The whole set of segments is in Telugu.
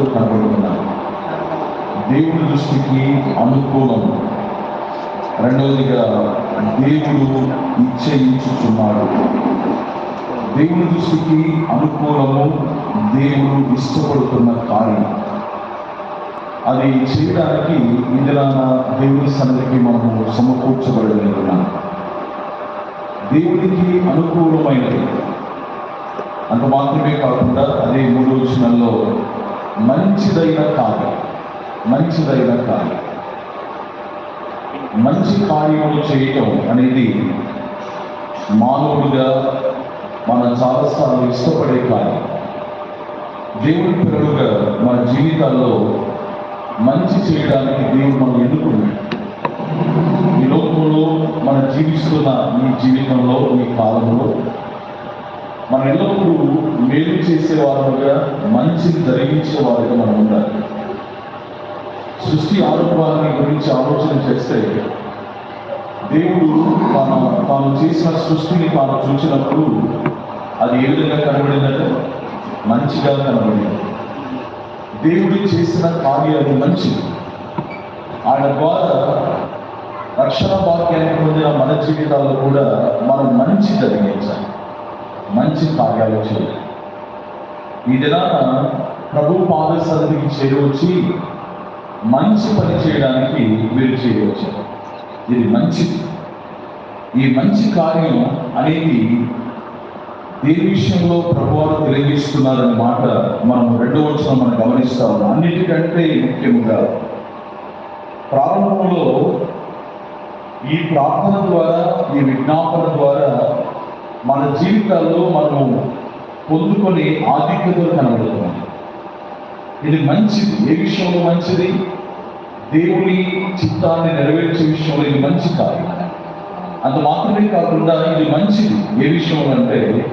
అందరూ కనబడుతున్నారు దేవుడి దృష్టికి అనుకూలం. రెండవదిగా దేవుడు ఇచ్చయించుచున్నాడు దేవుని దృష్టికి అనుకూలము దేవుడు ఇష్టపడుతున్న కార్యం. అది చేయడానికి ఇందులో దేవుని సన్నిధికి మనము సమకూర్చబడగలుగుతున్నాం దేవుడికి అనుకూలమైనది. అంత మాత్రమే కాకుండా అదే మూడు వచనంలో మంచిదైన కార్యం. మంచిదైన కార్యం. మంచి కార్యములు చేయటం అనేది మానవుడిగా మన చాలాసార్లు ఇష్టపడే కార్యం. దేవుడి పిల్లలుగా మన జీవితాల్లో మంచి చేయడానికి దేవుడు మనం ఎన్నుకున్నాడు ఈ లోకంలో మనం జీవిస్తున్న మీ జీవితంలో మీ కాలంలో మన ఎల్లప్పుడూ మేలు చేసేవారుగా మంచిని జరిగించే వారిగా మనం ఉండాలి. సృష్టి ఆరోగ్యాన్ని గురించి ఆలోచన చేస్తే దేవుడు తాను తాను చేసిన సృష్టిని తాను చూసినప్పుడు అది ఏ విధంగా కనబడిందంటే మంచిగా కనబడింది. దేవుడు చేసిన కార్యాలు మంచిది ఆయన ద్వారా రక్షణ వాక్యాన్ని పొందిన మన జీవితాల్లో కూడా మనం మంచి జరిగించాలి. మంచి కార్యాలు చేయాలి ఈ దినాన ప్రభు పాద సన్నిధికి చేరవచ్చి మంచి పని చేయడానికి మీరు చేయవచ్చు ఇది మంచిది. ఈ మంచి కార్యం అనేది దేని విషయంలో ప్రభువారు తెలియజేస్తున్నారనే మాట మనం రెండో వచ్చిన మనం గమనిస్తా ఉన్నాం. అన్నిటికంటే ముఖ్యంగా ప్రారంభంలో ఈ ప్రార్థన ద్వారా ఈ విజ్ఞాపన ద్వారా మన జీవితాల్లో మనము పొందుకొని ఆధిక్యతలు కనబడుతున్నాం ఇది మంచిది. ఏ విషయంలో మంచిది? దేవుని చిత్తాన్ని నెరవేర్చే విషయంలో ఇది మంచి కార్యం. అంత మాత్రమే కాకుండా ఇది మంచిది. ఏ విషయంలో అంటే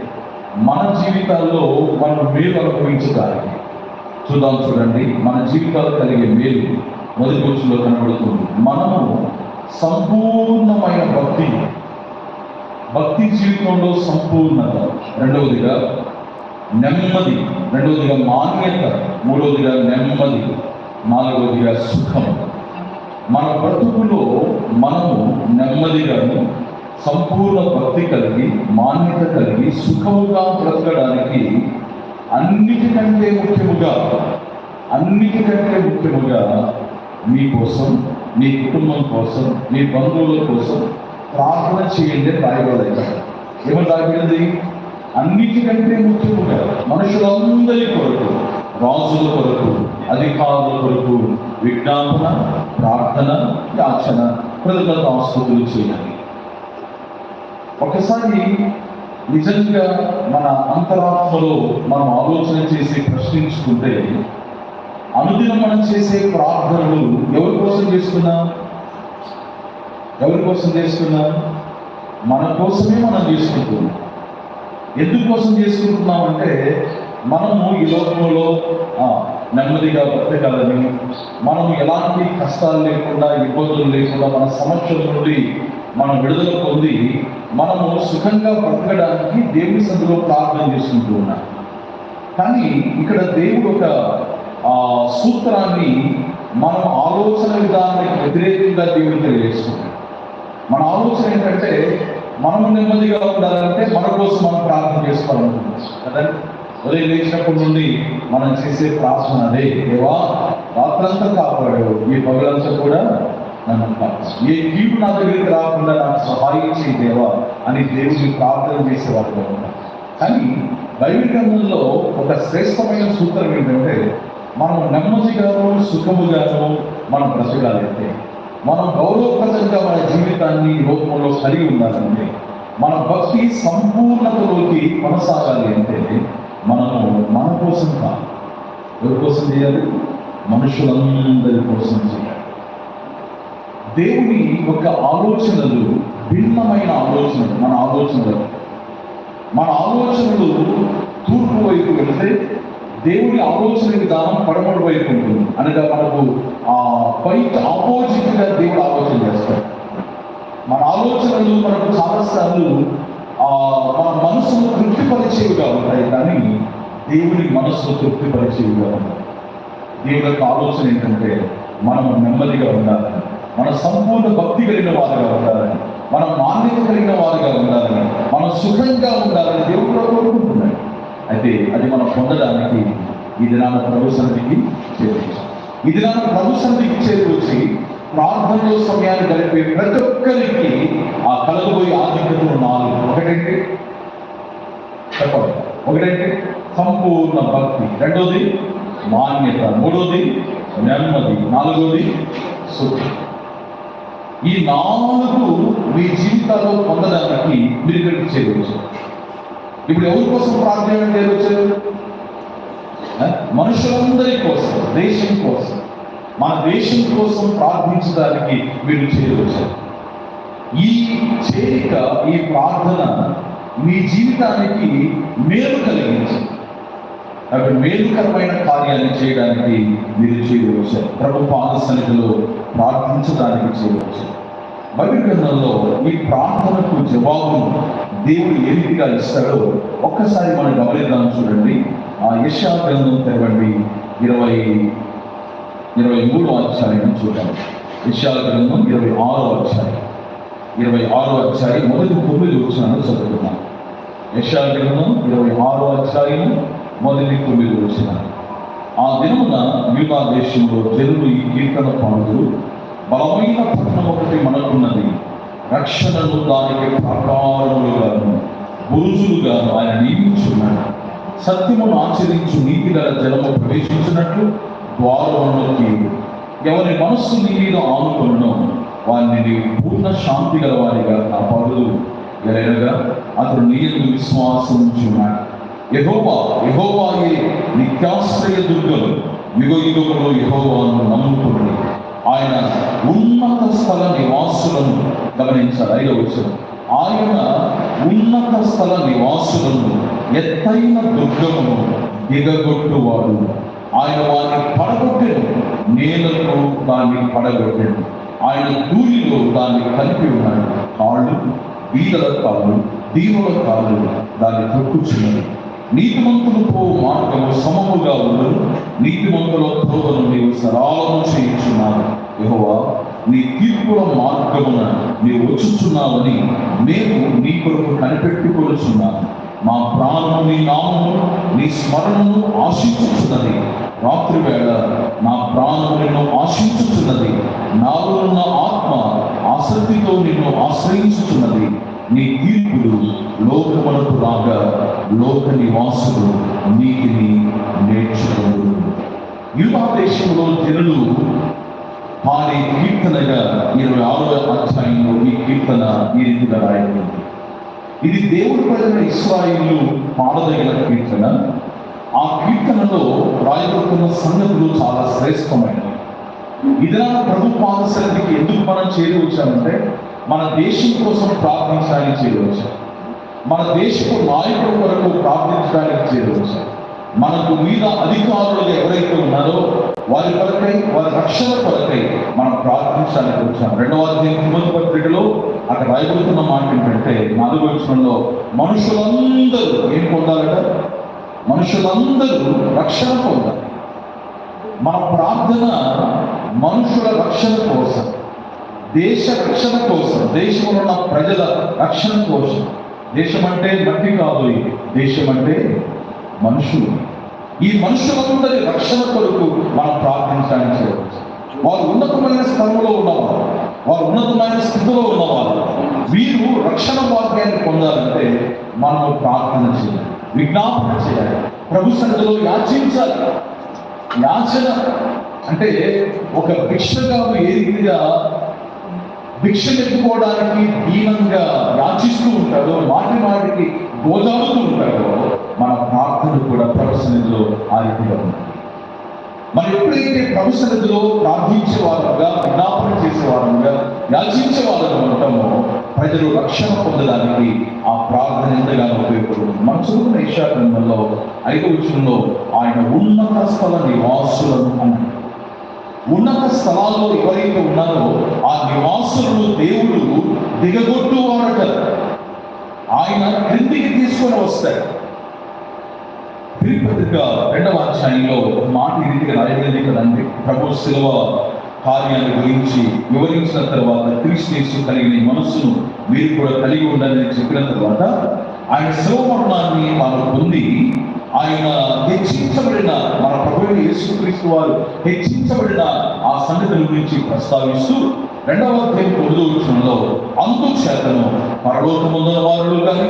మన జీవితాల్లో మనం మేలు అనుభవించడానికి చూద్దాం చూడండి. మన జీవితాలు కలిగే మేలు మొదటి రోజుల్లో కనబడుతుంది. మనము సంపూర్ణమైన భక్తి భక్తి జీవితంలో సంపూర్ణత. రెండవదిగా నెమ్మది. రెండవదిగా మాన్యత. మూడవదిగా నెమ్మది. నాలుగవదిగా సుఖం. మన బ్రతుకులో మనము నెమ్మదిగాను సంపూర్ణ భక్తి కలిగి మాన్యత కలిగి సుఖముగా బ్రతకడానికి అన్నిటికంటే ముఖ్యముగా అన్నిటికంటే ముఖ్యముగా మీ కోసం మీ కుటుంబం కోసం మీ బంధువుల కోసం ప్రార్థన చేయండి రాయబడలేదు ఏమని రాయబడింది అన్నిటికంటే ముఖ్యముగా మనుషులందరి కొరకు రాజుల కొరకు అధికారుల కొరకు విజ్ఞాపన ప్రార్థన యాచన కృతజ్ఞత ఆస్తులు చేయాలి. ఒకసారి నిజంగా మన అంతరాత్మలో మనం ఆలోచన చేసి ప్రశ్నించుకుంటే అనుదినం మనం చేసే ప్రార్థనలు ఎవరి కోసం చేస్తున్నాం? ఎవరి కోసం చేస్తున్నారు మన కోసమే మనం చేసుకుంటున్నాం. ఎందుకోసం చేసుకుంటున్నామంటే మనము ఈ లోకంలో నెమ్మదిగా బ్రతకాలని మనము ఎలాంటి కష్టాలు లేకుండా ఇబ్బందులు లేకుండా మన సమస్యల నుండి మనం విడుదల పొంది మనము సుఖంగా బ్రతకడానికి దేవుని సందులో ప్రార్థన చేసుకుంటూ ఉన్నాం. కానీ ఇక్కడ దేవుడు ఒక సూత్రాన్ని మనం ఆలోచన విధానానికి వ్యతిరేకంగా దేవుడు తెలియజేస్తుంది మన ఆలోచన ఏంటంటే మనం నెమ్మదిగా ఉండాలంటే మన కోసం మనం ప్రార్థన చేసుకోవాలనుకుంటున్నాం కదండి ఉదయం లేచినప్పటి నుండి మనం చేసే ప్రార్థన అదే. దేవా రాత్రంతా కాపాడావు ఈ పగలంతా కూడా నన్ను ఏ కీడు నా దగ్గరికి రాకుండా నాకు సహాయం చేయి దేవా అని దేవుడిని ప్రార్థన చేసేవాడు కానీ బైబిల్ గ్రంథంలో ఒక శ్రేష్టమైన సూత్రం ఏంటంటే మనం నెమ్మదిగాను సుఖముగాను మనం బ్రతకాలంటే మనం గౌరవప్రదంగా మన జీవితాన్ని లోపంలో కలిగి ఉండాలంటే మన భక్తి సంపూర్ణతలోకి కొనసాగాలి అంటే మనము మన కోసం కాదు. ఎవరి కోసం చేయాలి? మనుషులందరి కోసం చేయాలి. దేవుని యొక్క ఆలోచనలు భిన్నమైన ఆలోచనలు మన ఆలోచనలు. మన ఆలోచనలు తూర్పు వైపు వెళ్తే దేవుని ఆలోచన విధానం పడమటి వైపు ఉంటుంది. అనగా మనకు ఆ బయట ఆపోజిట్గా దేవుడు ఆలోచన చేస్తాడు. మన ఆలోచనలు మనకు చాలాసార్లు ఆ మన మనసును తృప్తిపరిచేవిగా ఉంటాయి. కానీ దేవుని మనసును తృప్తిపరిచేవిగా ఉంటాయి. దేవుడి యొక్క ఆలోచన ఏంటంటే మనం నెమ్మదిగా ఉండాలని మన సంపూర్ణ భక్తి కలిగిన వారుగా ఉండాలని మనం మాన్యత కలిగిన వారుగా ఉండాలని మనం సుఖంగా ఉండాలని దేవుడు కూడా ఉంటే అది మనం పొందడానికి ఈ దినాన ప్రభు సన్నిధికి చేరువచ్చు ఈ దినాన ప్రభు సన్నిధికి చేరుకొచ్చి ప్రార్థనలో సమయాన్ని గడిపే ప్రతి ఒక్కరికి ఆ కలగబోయే ఆధిక్యతలు నాలుగు. ఒకటంటే? చెప్పండి. ఒకటంటే? సంపూర్ణ భక్తి. రెండోది మాన్యత. మూడోది నెమ్మది. నాలుగోది సుఖం ఈ నాలుగు మీ జీవితాల్లో పొందడానికి మీరు ఇక్కడికి చేయవచ్చు ఇప్పుడు ఎవరి కోసం ప్రార్థన చేయవచ్చు మనుషులందరి కోసం దేశం కోసం. మన దేశం కోసం ప్రార్థించడానికి మీరు చేయవచ్చు ఈ చేరిక ఈ ప్రార్థన మీ జీవితానికి మేలు కలిగించి అవి మేలుకరమైన కార్యాన్ని చేయడానికి మీరు చేయవచ్చు ప్రభు పాద సన్నిధిలో ప్రార్థించడానికి చేయవచ్చు బైబిల్ గ్రంథంలో ఈ ప్రార్థనకు జవాబు దేవుడు ఏ రీతిగా ఇస్తాడో ఒక్కసారి మనం గమనిద్దాం చూడండి. ఆ యశా గ్రంథం తెరవండి. ఇరవై ఇరవై మూడో అధ్యాయం చూడండి యశా గ్రంథం ఇరవై ఆరో అధ్యాయం. ఇరవై ఆరో అధ్యాయం మొదటి తొమ్మిది వచ్చినాను చదువుతున్నాను యశా గ్రంథం ఇరవై ఆరో అధ్యాయం మొదటి తొమ్మిది వచ్చినాను ఆ దినమున యూనా దేశంలో జనులు ఈ కీర్తన పాడుతూ బలమైన పట్టణం ఒకటి మనకున్నది. రక్షణను దానికి ప్రకారములుగాను బురుజులుగాను ఆయన నియమించున్నాడు. సత్యమును ఆచరించు నీతి గల జలము ప్రవేశించినట్లు ద్వారములకి ఎవరి మనస్సు నీ మీద ఆనుకున్నో వారిని నీవు పూర్ణ శాంతి గల వారిగా కాపాడు ఎలాగా అతడు నీయందు విశ్వాసం ఉంచున్నాడు యహోవా యహోవాయే నిత్యాశ్రయ దుర్గలు. యుగ యుగములో యహోవాను నమ్ముకుని ఆయన ఉన్నత స్థల నివాసులను గమనించాలి. ఐదవ వచ్చిన ఆయన ఉన్నత స్థల నివాసులను ఎత్తైన దుర్గమును దిగగొట్టువాడు. ఆయన వారిని పడగొట్టాడు నేలకు దాన్ని పడగొట్టాడు ఆయన దూరిలో దాన్ని కలిపి ఉన్నాడు. కాళ్ళు బీదల కాళ్ళు దీవుల కాళ్ళు దాన్ని తొక్కుచున్నది నీతిమంతులు పో మార్గము సమముగా ఉండదు నీతిమంతుల త్రోవను నీవు సరాలము చేయించున్నావు. యహోవా నీ తీర్పుల మార్గమున నీవు వచ్చుచున్నావని మేము నీ కొరకు కనిపెట్టుకొనిచున్నాము. మా ప్రాణము నీ నామము నీ స్మరణను ఆశించుచున్నది. రాత్రి వేళ నా ప్రాణము నిన్ను ఆశించుచున్నది. నాలో ఉన్న ఆత్మ ఆసక్తితో నిన్ను ఆశ్రయించుచున్నది. నీ తీర్పులు లోకములకు రాగా లోక నివాసులు నీటిని నేర్చుకోరు యూదా జనులు వారి కీర్తనగా ఇరవై ఆరో అధ్యాయంలో ఈ కీర్తన ఈ రీతిగా రాయబడింది. ఇది దేవుడు పడిన ఇస్రాయిలు పాడదగిన కీర్తన. ఆ కీర్తనలో రాయబడుతున్న సంగతులు చాలా శ్రేష్టమైనవి. ఇదిలా ప్రభు పాద సన్నిధికి ఎందుకు మనం చేరి వచ్చామంటే మన దేశం కోసం ప్రార్థించడానికి చేరవచ్చాం. మన దేశపు నాయకుల కొరకు ప్రార్థించడానికి చేరవచ్చాం. మనకు మీద అధికారులు ఎవరైతే ఉన్నారో వారి కొరకై వారి రక్షణ కొరకై మనం ప్రార్థించడానికి వచ్చాం. రెండవ అధ్యాయం పత్రికలో అక్కడ రాయబడుతున్న మాట ఏంటంటే నాలుగో విషయంలో మనుషులందరూ ఏం పొందాలట? మనుషులందరూ రక్షణ పొందాలి. మన ప్రార్థన మనుషుల రక్షణ కోసం. దేశ రక్షణ కోసం దేశంలో ఉన్న ప్రజల రక్షణ కోసం. దేశం అంటే మట్టి కాదు ఇది. దేశం అంటే మనుషులు. ఈ మనుషులందరి రక్షణ కొరకు మనం ప్రార్థించడానికి చేయవచ్చు వారు ఉన్నతమైన స్థలంలో ఉన్నవారు వారు ఉన్నతమైన స్థితిలో ఉన్నవారు. వీరు రక్షణ భాగ్యాన్ని పొందాలంటే మనం ప్రార్థన చేయాలి విజ్ఞాపన చేయాలి ప్రభు సన్నిధిలో యాచించాలి. యాచన అంటే ఒక భిక్షగా ఏ రీతిగా భిక్ష ఎత్తుకోవడానికి దీనంగా యాచిస్తూ ఉంటాడో మాటి మాటికి గోదాడుతూ ఉంటాడో మన ప్రార్థన కూడా ప్రభు సన్నిధిలో ఆ రీతిగా ఉంటుంది మనం ఎప్పుడైతే ప్రభు సన్నిధిలో ప్రార్థించే వారంగా విజ్ఞాపన చేసే వారంగా యాచించే వారంగా ఉంటామో ప్రజలు రక్షణ పొందడానికి ఆ ప్రార్థన ఎంతగానో ఉపయోగపడుతుంది? మన చదువుకున్న ఈశా గ్రంథంలో ఐదో విషయంలో ఆయన ఉన్నత స్థల నివాసులను అన్నాడు ఉన్నత స్థలాల్లో ఎవరైతే ఉన్నారో ఆ నివాసులను దేవుడు దిగగొట్టువాడట ఆయన క్రిందికి తీసుకొని వస్తాడు తిరుపతిక రెండవ అధ్యాయంలో ఒక మాట ఇంటికి రాయలేదు కదండి. ప్రభు శిలవ కార్యాన్ని గురించి వివరించిన తర్వాత క్రీస్తు కలిగిన మనస్సును మీరు కూడా కలిగి ఉండాలని చెప్పిన తర్వాత ఆయన శివ మరణాన్ని మనం పొంది ఆయన హెచ్చించబడిన మన ప్రభుత్వ యేసుక్రీస్తు వారు హెచ్చించబడిన ఆ సంగతుల గురించి ప్రస్తావిస్తూ రెండవ అధ్యాయం తొమ్మిదో వచనంలో అందుచేతను పరలోకముందున్న వారు కానీ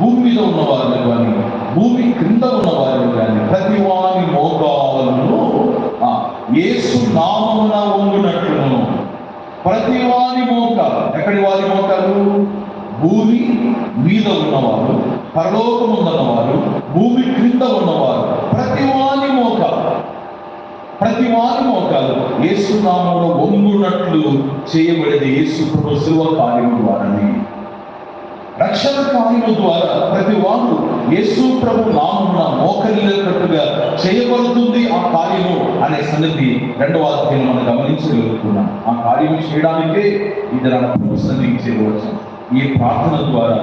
భూమి మీద ఉన్న వారు కానీ భూమి క్రింద ఉన్న వారు కానీ ప్రతి వారి మోకాలను ఏసు యేసు నామమున వంగునట్లును. ప్రతి వారి మోక ఎక్కడి వారి మోకాలు భూమి మీద ఉన్నవారు. పరలోకముందున్నవారు భూమి క్రింద ఉన్నవారు ప్రతి వాని మోక ప్రతి వాని మోకాలు యేసునామంలో వంగునట్లు చేయబడేది యేసు ప్రభు శిలువ కార్యము ద్వారానే. రక్షణ కార్యము ద్వారా ప్రతి వారు యేసు ప్రభు నామమున మోకరిల్లేటట్టుగా చేయబడుతుంది ఆ కార్యము అనే సంగతి రెండవ అధ్యాయం మనం గమనించగలుగుతున్నాం. ఆ కార్యం చేయడానికే ఇది నా ప్రభు చేయవచ్చు ఈ ప్రార్థన ద్వారా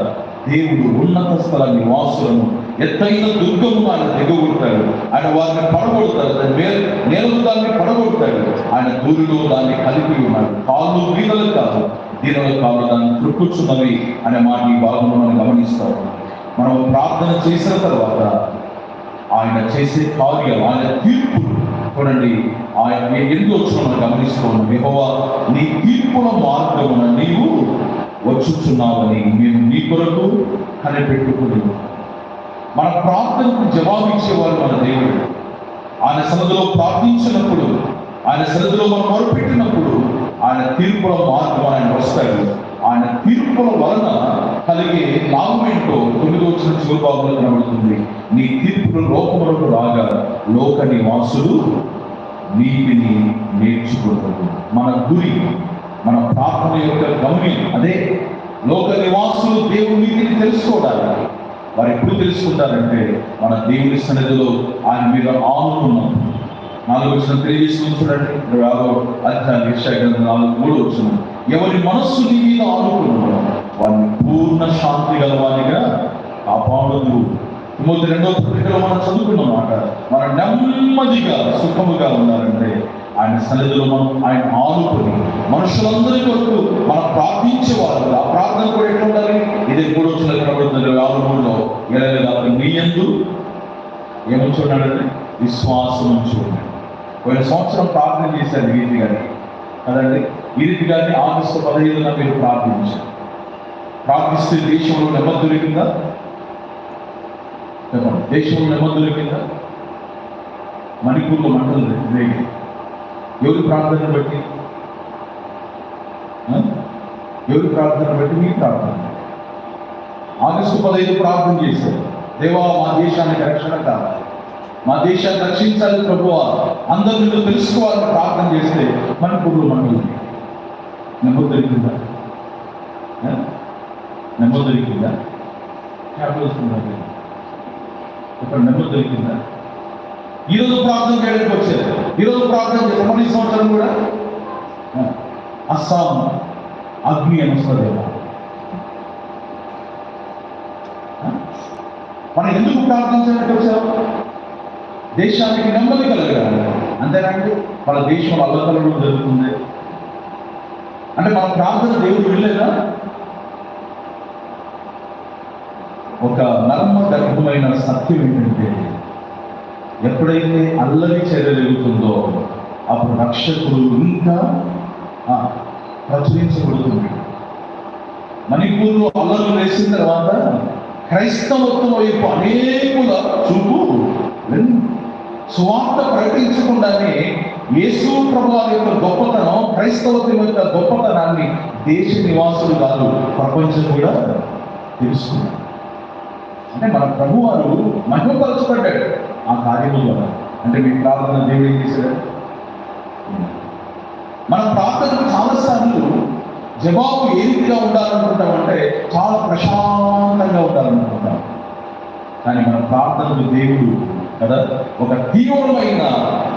దేవుడు ఉన్నత స్థల నివాసులను ఎత్తైన దుర్గము ఆయన దిగగొడతాడు ఆయన వారిని పడగొడతాడు. దాని మే నేలను దాన్ని పడగొడతాడు. ఆయన దూరిలో దాన్ని కలిపి ఉన్నాడు. కాళ్ళు గీతలు కాదు. దీనిలో కాదు దాన్ని తృక్కుచున్నవి అనే మాట ఈ భాగంలో మనం గమనిస్తాం మనం ప్రార్థన చేసిన తర్వాత ఆయన చేసే కార్యాలు ఆయన తీర్పు చూడండి. ఆయన ఎందుకు వచ్చిన మనం గమనిస్తూ ఉన్నాం. యెహోవా నీ తీర్పుల మార్గమున నీవు వచ్చుచున్నామని మేము నీ కొరకు కనిపెట్టుకుని మన ప్రార్థనకు జవాబిచ్చేవారు మన దేవుడు. ఆయన సన్నిధిలో ప్రార్థించినప్పుడు ఆయన సన్నిధిలో మనం మొరపెట్టినప్పుడు ఆయన తీర్పుల మార్గం ఆయన వస్తాడు. ఆయన తీర్పుల వలన కలిగే లాభం ఏంటో తొమ్మిది వచ్చిన చిరుబాబులో కనబడుతుంది. నీ తీర్పులు లోకములకు రాగా లోక నివాసులు నీటిని నేర్చుకుంటుంది మన గురి మన ప్రార్థన యొక్క గమ్యం అదే లోక నివాసులు దేవుని నీతిని తెలుసుకోవడానికి వారు ఎప్పుడు తెలుసుకుంటారంటే మన దేవుని సన్నిధిలో ఆయన మీద ఆనుకున్నాం. నాలుగు వచ్చిన తెలియజేసుకుని చూడండి. ఇరవై ఆరో అధ్యాయం యెషయా నాలుగు మూడు వచ్చిన ఎవరి మనస్సు నీ మీద ఆనుకున్నాడో వారిని పూర్ణ శాంతి గలవానిగా కాపాడదు తిమోతి రెండో పత్రికలో మనం చదువుకున్నమాట మన నెమ్మదిగా సుఖముగా ఉన్నారంటే ఆయన సన్నిధిలో మనం ఆయన ఆనుకొని మనుషులందరి కొరకు మనం ప్రార్థించేవారు ఆ ప్రార్థన కూడా ఎట్లా ఉండాలి? ఇది కూడా వచ్చిన కనబడుతుంది. ఇరవై ఆరు మూడులో ఇరవై నీ ఎందు చూడాలంటే విశ్వాసం చూడండి. పోయిన సంవత్సరం ప్రార్థన చేశారు ఈ రీతి గారిని కదండి? ఈ రీతి గారిని ఆగస్టు పదహైదున మీరు ప్రార్థించారు. ప్రార్థిస్తే దేశంలో నెమ్మది దొరికిందా? చెప్పండి. దేశంలో నెమ్మది దొరికిందా? మణిపూర్లో మంటలు రేగి ఎవరి ప్రార్థన బట్టి ఎవరి ప్రార్థన బట్టి మీ ప్రార్థన. ఆగస్టు పదహైదు ప్రార్థన చేశారు. దేవా మా దేశానికి రక్షణ కావాలి. మా దేశాన్ని రక్షించాలి ప్రభువా. అందరూ నిన్ను తెలుసుకోవాలని ప్రార్థన చేస్తే మణిపూర్లో మంటలు నెమ్మది దొరికిందా నెంబర్ నెమ్మది దొరికిందా క్యాబ్ వస్తుందా ఇక్కడ నెమ్మది దొరికిందా ఈరోజు ప్రార్థన చేయడానికి వచ్చారు. ఈరోజు ప్రార్థన చేస్తారు ఈ సంవత్సరం కూడా? అస్సాం అగ్ని అని మనం ఎందుకు ప్రార్థించడానికి వచ్చారు దేశానికి నెమ్మది కలగాలి. అంతేనండి మన దేశంలో అల్లకలడం జరుగుతుంది. అంటే మన ప్రార్థన దేవుడు వెళ్ళేదా ఒక నర్మ గర్భమైన సత్యం ఏంటంటే ఎప్పుడైతే అల్లరి చెరలేగుతుందో అప్పుడు రక్షకుడు ఇంకా ప్రచురించబడుతుంది. మణిపూర్లో అల్లరు వేసిన తర్వాత క్రైస్తవత్వం వైపు అనేకుల చూపు సువార్త ప్రకటించకుండానే యేసు ప్రభు యొక్క గొప్పతనం క్రైస్తవత్వం యొక్క గొప్పతనాన్ని దేశ నివాసులు కాదు ప్రపంచం కూడా తెలుసుకున్నారు అంటే మన ప్రభువారు మహిమపరచబడ్డాడు. ఆ కార్యము ద్వారా. అంటే మీ ప్రార్థన దేవుడు ఏం చేశాడు మన ప్రార్థనకు చాలాసార్లు జవాబు ఏ రీతిగా ఉండాలనుకుంటాం అంటే చాలా ప్రశాంతంగా ఉండాలనుకుంటాం. కానీ మన ప్రార్థనకు దేవుడు కదా ఒక తీవ్రమైన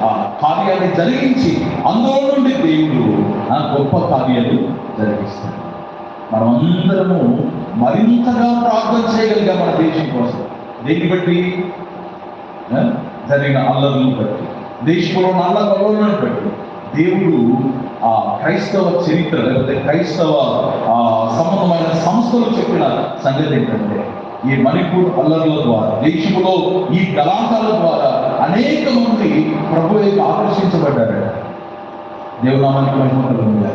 ఆ కార్యాన్ని జరిగించి అందులో నుండి దేవుడు ఆ గొప్ప కార్యాలు జరిగిస్తాడు. మనమందరము మరింతగా ప్రార్థన చేయగలిగా మన దేశం కోసం. దీన్ని బట్టి? జరిగిన అల్లర్లను బట్టి దేశంలో ఉన్న అల్లకలను బట్టి దేవుడు ఆ క్రైస్తవ చరిత్ర లేకపోతే క్రైస్తవ ఆ సంబంధమైన సంస్థలు చెప్పిన సంగతి ఏంటంటే ఈ మణిపూర్ అల్లర్ల ద్వారా దేశంలో ఈ కళాకారుల ద్వారా అనేక మంది ప్రభు ఆకర్షించబడ్డారు. దేవునామానికి మహిమకలుగా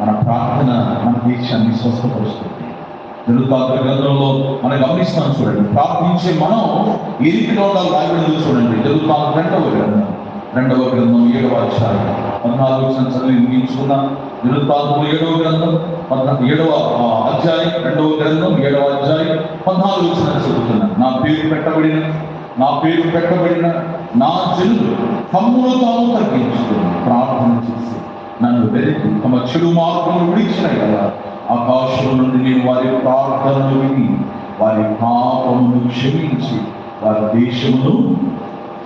మన ప్రార్థన మన దేశాన్ని స్వస్థపరుస్తుంది. నిరుద్ధాత్మ గ్రంథంలో మనం గమనిస్తాం చూడండి. ప్రార్థించే మనం ఏ రీతిలో ఉండాలి రాయబడింది చూడండి. నిరుద్ధాత్మ రెండవ గ్రంథం. రెండవ గ్రంథం ఏడవ అధ్యాయం. పద్నాలుగు వచ్చిన చదివి ముగించుకున్న నిరుద్ధాత్మ ఏడవ గ్రంథం పద్నాలుగు ఏడవ అధ్యాయం రెండవ గ్రంథం ఏడవ అధ్యాయం పద్నాలుగు వచ్చిన చదువుతున్నా. నా పేరు పెట్టబడిన నా పేరు పెట్టబడిన నా జనులు తమ్ములు తాము తగ్గించుకుని ప్రార్థన చేసి నన్ను వెతికి తమ చెడు మార్గములు విడిచినాయి కదా. ఆకాశం నుండి నేను వారి ప్రార్థనలు విని వారి పాపమును క్షమించి వారి దేశమును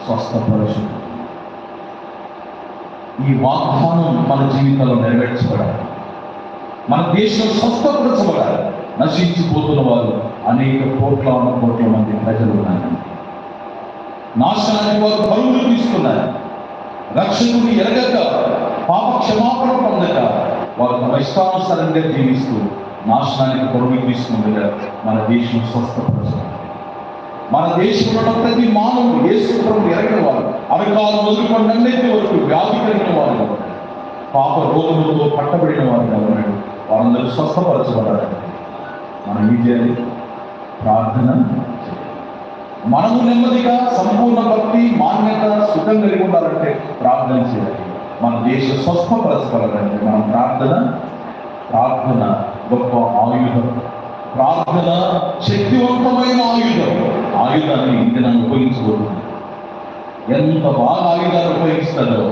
స్వస్థపరచు ఈ వాగ్దానం మన జీవితంలో నెరవేర్చబడాలి. మన దేశం స్వస్థపరచబడాలి. నశించిపోతున్న వారు అనేక కోట్ల ఉన్న కోట్ల మంది ప్రజలు ఉన్నారు. నాశనానికి వారు పరుగులు తీసుకున్నారు రక్షకుని ఎరగక పాప క్షమాపణ పొందక వారు తమ ఇష్టానుసారంగా జీవిస్తూ నాశనానికి పరుగులు తీసుకుండగా మన దేశం స్వస్థపరచాలి మన దేశంలో ప్రతి మానవుడు యేసుప్రభు ఎరగిన వారు అరకాలు మొదలుకొని నన్నైతే వరకు వ్యాధి కలిగిన వారు పాప రోగములతో పట్టబడిన వారు కాబట్టి వారందరూ స్వస్థపరచబడాలి మనం ఏం చేయాలి ప్రార్థన మనము నెమ్మదిగా సంపూర్ణ భక్తి మాన్యత సుఖం కలిగి ఉండాలంటే ప్రార్థన చేయాలి మన దేశ స్వస్థపరచబడాలంటే మనం ప్రార్థన ప్రార్థన గొప్ప ఆయుధం. ప్రార్థన శక్తివంతమైన ఆయుధం. ఆయుధాన్ని ఇది నన్ను ఉపయోగించబోతుంది ఎంత బాగా ఆయుధాలు ఉపయోగిస్తారో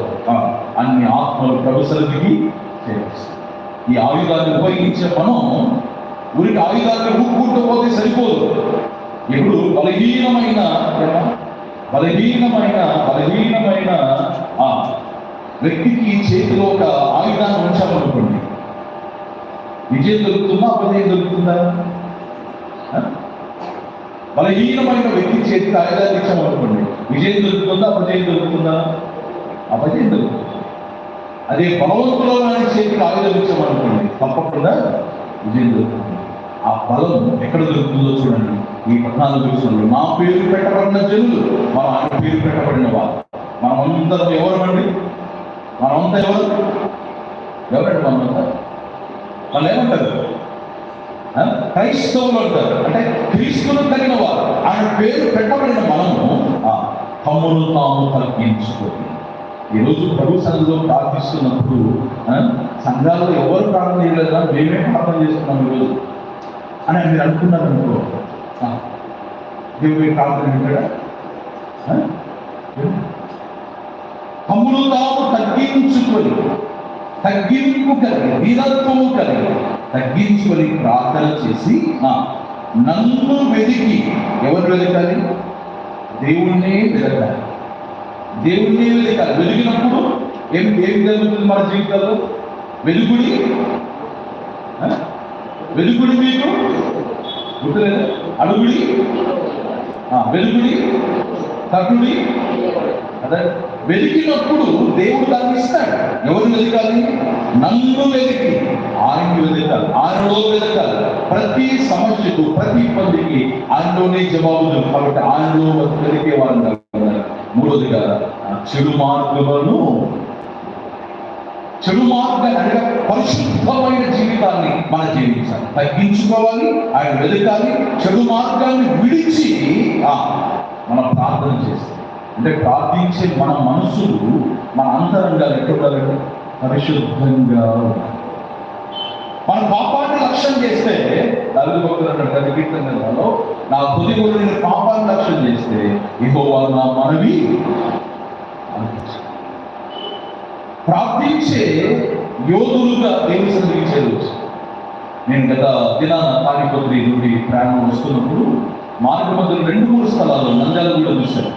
అన్ని ఆత్మలు ప్రభుసరికి చేరుస్తాయి. ఈ ఆయుధాన్ని ఉపయోగించే మనం ఊరికి ఆయుధాన్ని ఊపుకుంటూ పోతే సరిపోదు. ఇప్పుడు బలహీనమైన బలహీనమైన బలహీనమైన ఆ వ్యక్తికి చేతిలో ఒక ఆయుధాన్ని ఉంచామనుకోండి విజయం దొరుకుతుందా? అపజయం దొరుకుతుందా? బలహీనమైన వ్యక్తి చేతికి ఆయుధాన్ని ఇచ్చామనుకోండి విజయం దొరుకుతుందా? అపజయం దొరుకుతుందా? అపజయం దొరుకుతుంది. అదే బలవంతులో చేతికి ఆయుధం ఇచ్చామనుకోండి తప్పకుండా విజయం దొరుకుతుంది. ఆ బలం ఎక్కడ దొరుకుతుందో చూడండి. ఈ పద్నాలుగు చూడండి మా పేరు పెట్టబడిన జనులు మా ఆయన పేరు పెట్టబడిన వారు. మనమందరం ఎవరమండి? మనమంతా ఎవరు ఎవరండి మనమంతా వాళ్ళు ఏమంటారు? క్రైస్తవులు అంటారు. అంటే క్రీస్తులు తగిన వారు. ఆయన పేరు పెట్టబడిన మనము ఆ, తమ్మును తాము తగ్గించుకొని ఈరోజు ప్రభు సంఘంలో ప్రార్థిస్తున్నప్పుడు సంఘాలు ఎవరు ప్రార్థన చేయలేదా? మేమే ప్రార్థన చేస్తున్నాం ఈరోజు. అని మీరు అనుకున్నారు అనుకో ఆ, దేవుడి ప్రార్థన వింటాడా? తమ్ముడు తాము తగ్గించుకొని తగ్గింపు కలిగి వీరత్వము కలిగి తగ్గించుకొని ప్రార్థన చేసి నన్ను వెతికి ఎవరు వెతకాలి దేవుణ్ణే వెతకాలి దేవుణ్ణే వెతకాలి వెలిగినప్పుడు ఏం ఏం జరుగుతుంది మన జీవితంలో? వెలుగుడి వెలుగుడి మీకు గుర్తులేదు? అడుగుడి వెలుగుడి తగ్గుడి అదే వెతికినప్పుడు దేవుడు దాన్ని ఇస్తాడు. ఎవరు వెతకాలి నన్ను వెతికి ఆయన్ని వెతకాలి ఆయనలో వెతకాలి ప్రతి సమస్యకు ప్రతి ఇబ్బందికి ఆయనలోనే జవాబు కాబట్టి ఆయనలో వెతికే వారు మూడోదిగా చెడు మార్గములను చెడు మార్గం అనగా పరిశుద్ధమైన జీవితాన్ని మనం జీవించాలి. తగ్గించుకోవాలి ఆయన వెతకాలి చెడు మార్గాన్ని విడిచి మనం ప్రార్థన చేస్తాం. అంటే ప్రార్థించే మన మనసులు మన అంతరంగాలు ఎక్కడ పరిశుద్ధంగా మన పాపాన్ని లక్ష్యం చేస్తే నలుగురు భక్తులు అంటారు కీర్తనలో నా కొద్ది నేను పాపాన్ని లక్ష్యం చేస్తే ఇగో నా మనవి అనిపించింది ప్రార్థించే యోధులుగా దేవుని సన్నిధికి నేను గత దినాన తాడిపత్రి నుండి ప్రయాణం వస్తున్నప్పుడు మార్గ మధ్యలో రెండు మూడు స్థలాల్లో నంద్యాల కూడా చూశాను.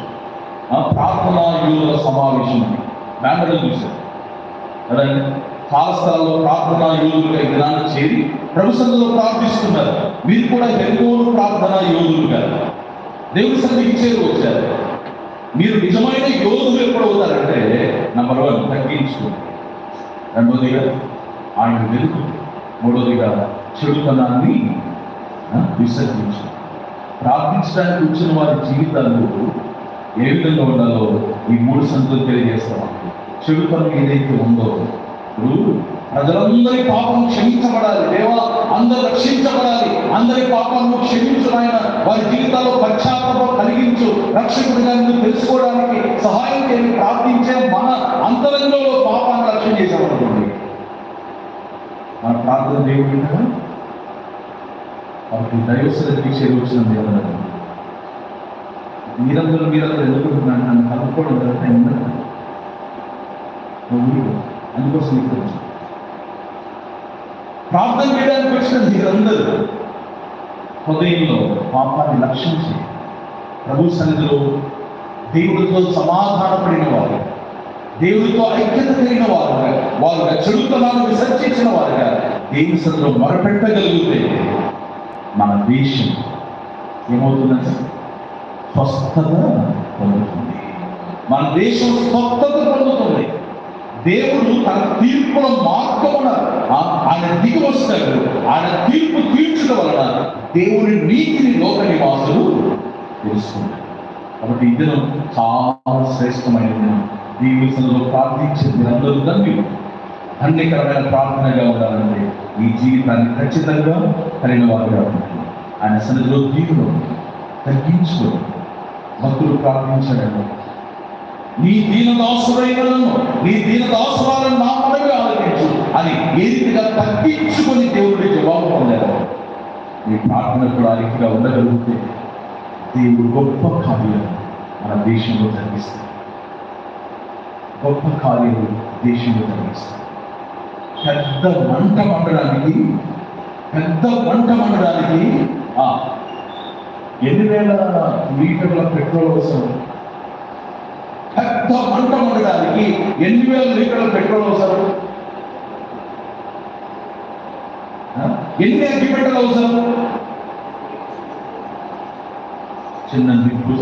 ప్రార్థనా యోధుల సమావేశం బ్యానర్లు చూశారు కదండి చాలా స్థలాల్లో ప్రార్థనా యోధులుగా జ్ఞానం చేరి ప్రభు ప్రార్థిస్తున్నారు. మీరు కూడా ఎంతో ప్రార్థనా యోధులుగా దేవుని సన్నిధికి చేరు వచ్చారు. మీరు నిజమైన యోధులు ఎప్పుడు అవుతారంటే నంబర్ వన్ తగ్గించుకోండి. రెండోదిగా ఆయన వెలుగు మూడోదిగా చెడుతనాన్ని విసర్జించు. ప్రార్థించడానికి వచ్చిన వారి జీవితాలు ఏ విధంగా ఉండాలో ఈ మూడు సంతులు తెలియజేస్తాం చెడుతనం ఏదైతే ఉందో ఇప్పుడు ప్రజలందరి పాపం క్షమించబడాలి. దేవా అందరు రక్షించబడాలి. అందరి పాపాలను క్షమించు ఆయన వారి జీవితాల్లో పశ్చాత్తాపం కలిగించు. రక్షకుడిగా తెలుసుకోవడానికి సహాయం చేసి ప్రార్థించే మన అంతరంగంలో పాపాన్ని రక్షణ చేసామనుకోండి మన ప్రార్థన దేవుడు వింటాడా? కాబట్టి దైవసరికి చేరువచ్చిన దేవుడు మీరందరూ మీరందరూ ఎదుర్కొంటున్నాను నన్ను కలుపుకోవడం తర్వాత ఎందుకు అందుకోసం ఇక్కడ ప్రార్థన చేయడానికి వచ్చిన మీరందరూ హృదయంలో పాపాన్ని లక్ష్యం చేయాలి ప్రభు సన్నిధిలో దేవుడితో సమాధానపడిన వారు దేవుడితో ఐక్యత కలిగిన వారు వారు చెడుతనాలు విసర్జించిన వారుగా దేవుని సన్నిధిలో మొరపెట్టగలిగితే మన దేశం ఏమవుతుందని స్వస్థత పొందుతుంది. మన దేశం స్వస్థత పొందుతుంది. దేవుడు తన తీర్పుల మార్గమున ఆయన దిగి వస్తాడు. ఆయన తీర్పు తీర్చడం వలన దేవుని నీతిని లోక నివాసులు తెలుసుకుంటారు. కాబట్టి ఈ దినం చాలా శ్రేష్టమైన దినం. దీవిసంలో ప్రార్థించే దినంలో ధన్యులు ధన్యకరమైన ప్రార్థనగా ఉండాలంటే ఈ జీవితాన్ని ఖచ్చితంగా కలిగిన వారుగా ఉంటుంది ఆయన సన్నిధిలో దీవులు తగ్గించుకొని భక్తులు ప్రార్థించడంలో నీ దీన దాసుడైనను నీ దీన దాసురాలను నా మనవి ఆలోచించు అని ఏ రీతిగా తగ్గించుకొని దేవుడి జవాబు పొందారు నీ ప్రార్థన కూడా ఆ రీతిగా ఉండగలిగితే దేవుడు గొప్ప కార్యం మన దేశంలో జరిగిస్తాడు గొప్ప కార్యాలు దేశంలో జరిగిస్తాడు పెద్ద వంట వండడానికి పెద్ద వంట వండడానికి ఆ, ఎన్ని వేల లీటర్ల పెట్రోల్ అవసరం పెద్ద పంట ఉండడానికి ఎన్ని వేల లీటర్ల పెట్రోల్ అవసరం ఎన్ని అగ్గిపెట్టలు అవసరం చిన్న నిప్పు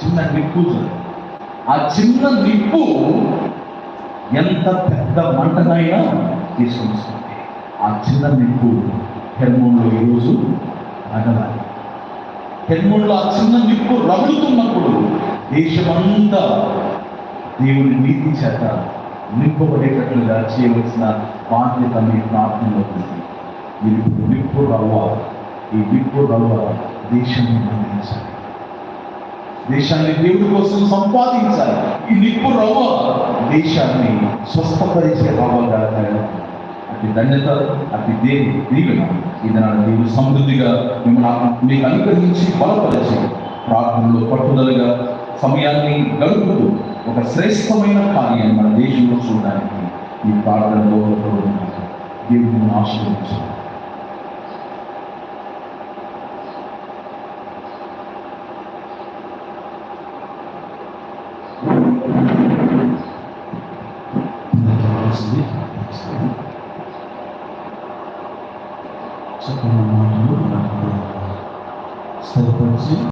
చిన్న నిప్పు ఆ చిన్న నిప్పు ఎంత పెద్ద మంటనైనా తీసుకొస్తుంది. ఆ చిన్న నిప్పు హెర్మోన్లో ఈరోజు రగలాలి హెర్మోన్లో ఆ చిన్న నిప్పు రగులుతున్నప్పుడు దేశమంతా దేవుని నీతి చేత నింపబడేటట్లుగా చేయవలసిన బాధ్యత మీ ప్రార్థనలో ఉంది. మీరు ఇప్పుడు నిప్పు రవ్వ ఈ నిప్పు రవ్వ దేశాన్ని అందించాలి దేశాన్ని దేవుడి కోసం సంపాదించాలి. ఈ నిప్పు రవ్వ దేశాన్ని స్వస్థపరిచే రవ్వగా తయారవుతుంది. అతి ధన్యత అతి దేవి దీవెన ఇది దేవుడు సమృద్ధిగా మిమ్మల్ని మీకు అనుగ్రహించి బలపరిచి ప్రార్థనలో పట్టుదలగా సమయాన్ని గడుపుతూ ఒక శ్రేష్టమైన కార్యాన్ని మన దేశంలో చూడడానికి ఈ ప్రార్థనలో దేవుడిని ఆశీర్వదించాలి